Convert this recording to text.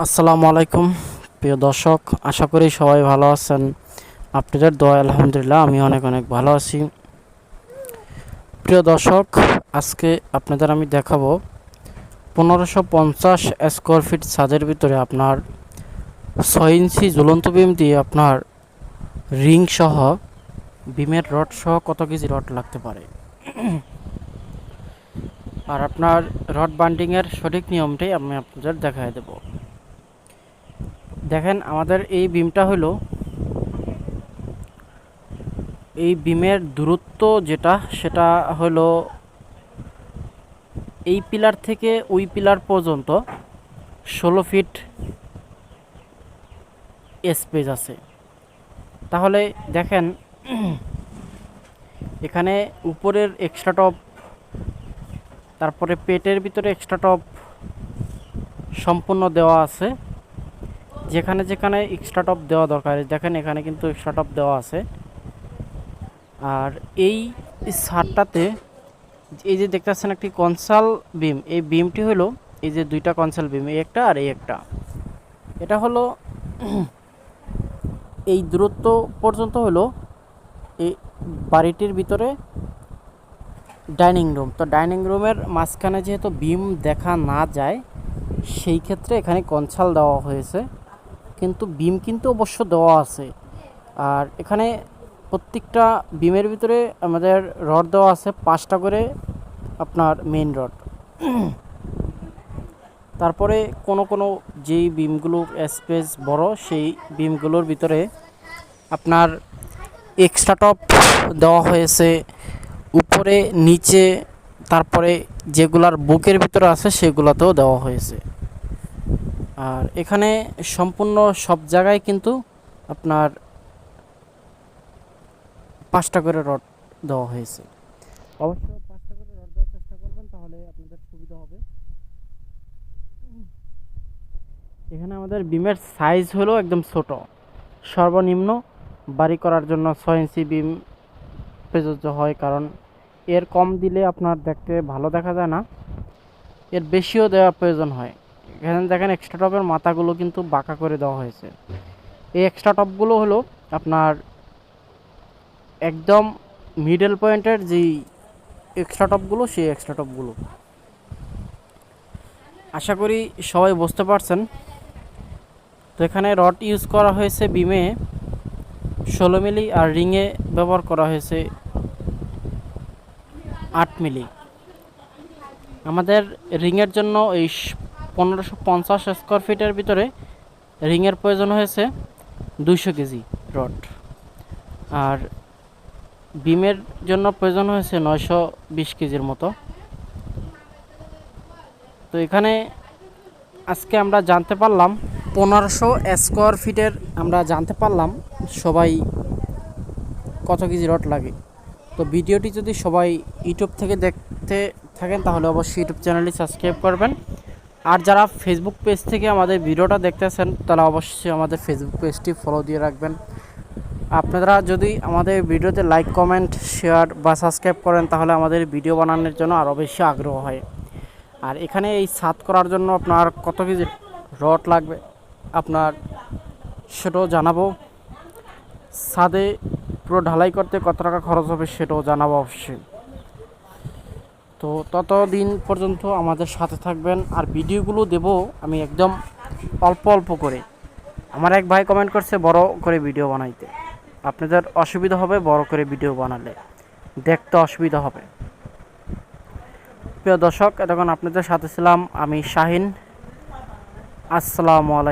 আসসালামু আলাইকুম। প্রিয় দর্শক, আশা করি সবাই ভালো আছেন। আপনাদের দোয়া, আলহামদুলিল্লাহ, আমি অনেক অনেক ভালো আছি। প্রিয় দর্শক, আজকে আপনাদের আমি দেখাবো পনেরোশো পঞ্চাশ স্কোয়ার ফিট ছাদের ভিতরে আপনার ছয় ইঞ্চি ঝুলন্ত বিম দিয়ে আপনার রিং সহ বিমের রড সহ কত কেজি রড লাগতে পারে। আর আপনার রড বান্ডিংয়ের সঠিক নিয়মটাই আমি আপনাদের দেখায় দেবো। দেখেন, আমাদের এই বিমটা হলো এই বিমের দূরত্ব যেটা, সেটা হলো এই পিলার থেকে ওই পিলার পর্যন্ত ষোলো ফিট স্পেস আছে। তাহলে দেখেন, এখানে উপরের এক্সট্রা টপ তারপরে পেটের ভিতরে এক্সট্রা টপ সম্পূর্ণ দেওয়া আছে। যেখানে যেখানে এক্সট্রা টপ দেওয়া দরকার, দেখেন এখানে কিন্তু এক্সট্রা টপ দেওয়া আছে। আর এই সারটাতে এই যে দেখতেছেন একটি কনসাল বিম এই বিমটি হলো এই যে দুইটা কনসাল বিম এই একটা আর এই একটা। এটা হলো এই দূরত্ব পর্যন্ত হলো এই বাড়িটির ভিতরে ডাইনিং রুম তো ডাইনিং রুমের মাঝখানে যেহেতু বিম দেখা না যায়, সেই ক্ষেত্রে এখানে কনসাল দেওয়া হয়েছে। কিন্তু বিম কিন্তু অবশ্য দেওয়া আছে। আর এখানে প্রত্যেকটা বিমের ভিতরে আমাদের রড দেওয়া আছে, পাঁচটা করে আপনার মেইন রড। তারপরে কোনো কোনো যেই বিমগুলো স্পেস বড়, সেই বিমগুলোর ভিতরে আপনার এক্সট্রা টপ দেওয়া হয়েছে। উপরে, নিচে, তারপরে যেগুলার বুকের ভিতরে আছে, সেগুলোতেও দেওয়া হয়েছে। আর এখানে সম্পূর্ণ সব জায়গায় কিন্তু আপনার পাঁচটা করে রড দেওয়া হয়েছে। অবশ্য পাঁচটা করে রড দেওয়ার চেষ্টা করবেন, তাহলে আপনাদের সুবিধা হবে। এখানে আমাদের বিমের সাইজ হলো একদম ছোট। সর্বনিম্ন বাড়ি করার জন্য ছয় ইঞ্চি বিম প্রযোজ্য হয়, কারণ এর কম দিলে আপনার দেখতে ভালো দেখা যায় না। এর বেশিও দেওয়া প্রয়োজন হয়। এখানে দেখেন এক্সট্রা টপের মাথাগুলো কিন্তু বাঁকা করে দেওয়া হয়েছে। এই এক্সট্রা টপগুলো হলো আপনার একদম মিডল পয়েন্টের যেই এক্সট্রা টপগুলো সেই এক্সট্রা টপগুলো আশা করি সবাই বুঝতে পারছেন। তো এখানে রড ইউজ করা হয়েছে বিমে ষোলো মিলি আর রিংয়ে ব্যবহার করা হয়েছে আট মিলি। আমাদের রিংয়ের জন্য এই পনেরোশো পঞ্চাশ স্কোয়ার ফিটের ভিতরে রিংয়ের প্রয়োজন হয়েছে দুইশো কেজি রড। আর বিমের জন্য প্রয়োজন হয়েছে নয়শো বিশ কেজির মতো। তো এখানে আজকে আমরা জানতে পারলাম, পনেরোশো স্কোয়ার ফিটের আমরা জানতে পারলাম সবাই কত কেজি রড লাগে। তো ভিডিওটি যদি সবাই ইউটিউব থেকে দেখতে থাকেন, তাহলে অবশ্যই ইউটিউব চ্যানেলটি সাবস্ক্রাইব করবেন। আর যারা ফেসবুক পেজ থেকে আমাদের ভিডিওটা দেখতেছেন, তারা অবশ্যই আমাদের ফেসবুক পেজটি ফলো দিয়ে রাখবেন। আপনারা যদি আমাদের ভিডিওতে লাইক কমেন্ট শেয়ার বা সাবস্ক্রাইব করেন, তাহলে আমাদের ভিডিও বানানোর জন্য আরও বেশি আগ্রহ হয়। আর এখানে এই ছাদ করার জন্য আপনার কত কেজি রড লাগবে, আপনার সেটাও জানাব। ছাদে পুরো ঢালাই করতে কত টাকা খরচ হবে, সেটাও জানাব অবশ্যই। তো ততদিন পর্যন্ত আমাদের সাথে থাকবেন। আর ভিডিওগুলো দেব আমি একদম অল্প অল্প করে। আমার এক ভাই কমেন্ট করছে, বড় করে ভিডিও বানাইতে। আপনাদের অসুবিধা হবে বড় করে ভিডিও বানালে। দেখতে অসুবিধা হবে। প্রিয় দর্শক, এতক্ষণ আপনাদের সাথে ছিলাম আমি শাহিন। আসসালামু আলাইকুম।